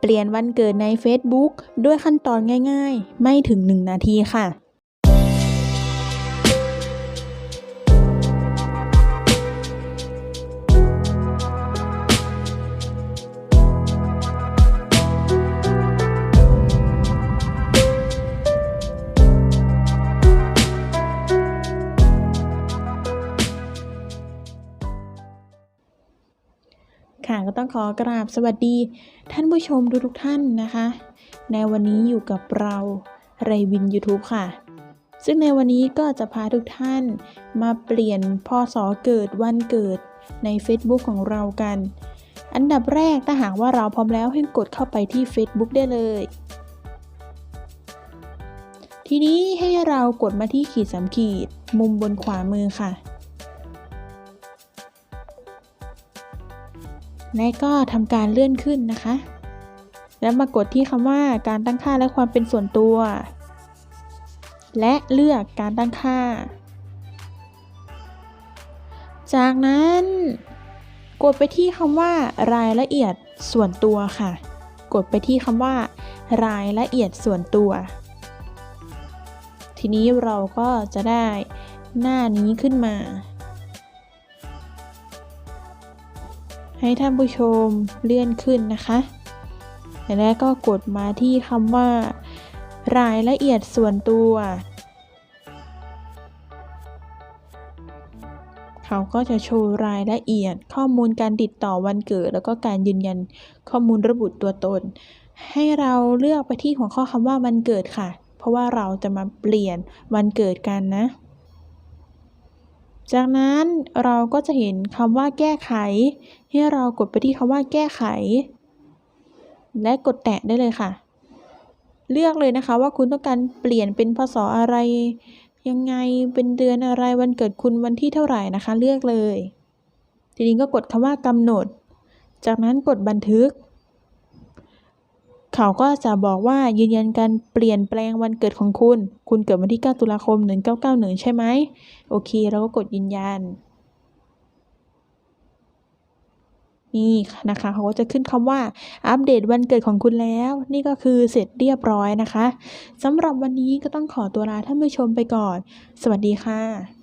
เปลี่ยนวันเกิดใน Facebook ด้วยขั้นตอนง่ายๆ ไม่ถึง 1 นาทีค่ะ ค่ะก็ต้องขอกราบสวัสดี ท่านผู้ชมทุกๆท่านนะคะ ในวันนี้อยู่กับเราไรวิน YouTube ค่ะ ซึ่งในวันนี้ก็จะพาทุกท่านมาเปลี่ยนพศเกิดวันเกิดใน Facebook ของเรากัน อันดับแรกถ้าหากว่าเราพร้อมแล้วให้กดเข้าไปที่ Facebook ได้เลย ทีนี้ให้เรากดมาที่ขีดสามขีด มุมบนขวามือค่ะ และก็ทำการเลื่อนขึ้นนะคะ แล้วมากดที่คำว่าการตั้งค่าและความเป็นส่วนตัว และเลือกการตั้งค่า จากนั้นกดไปที่คำว่ารายละเอียดส่วนตัวค่ะ กดไปที่คำว่า รายละเอียดส่วนตัว ทีนี้เราก็จะได้หน้านี้ขึ้นมา ให้ท่านผู้ชมเลื่อนขึ้นนะคะแล้วก็กดมาที่คำว่า รายละเอียดส่วนตัว เขาก็จะโชว์รายละเอียดข้อมูลการติดต่อวันเกิด แล้วก็การยืนยันข้อมูลระบุตัวตน ให้เราเลือกไปที่หัวข้อคำว่าวันเกิดค่ะ เพราะว่าเราจะมาเปลี่ยนวันเกิดกันนะ จากนั้นเราก็จะเห็นคำว่าแก้ไข ให้เรากดไปที่คำว่าแก้ไข และกดแตะได้เลยค่ะ เลือกเลยนะคะว่าคุณต้องการเปลี่ยนเป็นพศอะไร ยังไงเป็นเดือนอะไรวันเกิดคุณวันที่เท่าไหร่นะคะ เลือกเลย ทีนี้ก็กดคำว่ากำหนด จากนั้นกดบันทึก เขาก็จะบอกว่ายืนยันการเปลี่ยนแปลงวันเกิดของคุณ คุณเกิดวันที่ 9 ตุลาคม 1991 ใช่ไหม โอเค เราก็กดยืนยัน นี่นะคะ เขาก็จะขึ้นคำว่า อัปเดตวันเกิดของคุณแล้ว นี่ก็คือเสร็จเรียบร้อยนะคะสำหรับวันนี้ก็ต้องขอตัวลาท่านผู้ชมไปก่อน สวัสดีค่ะ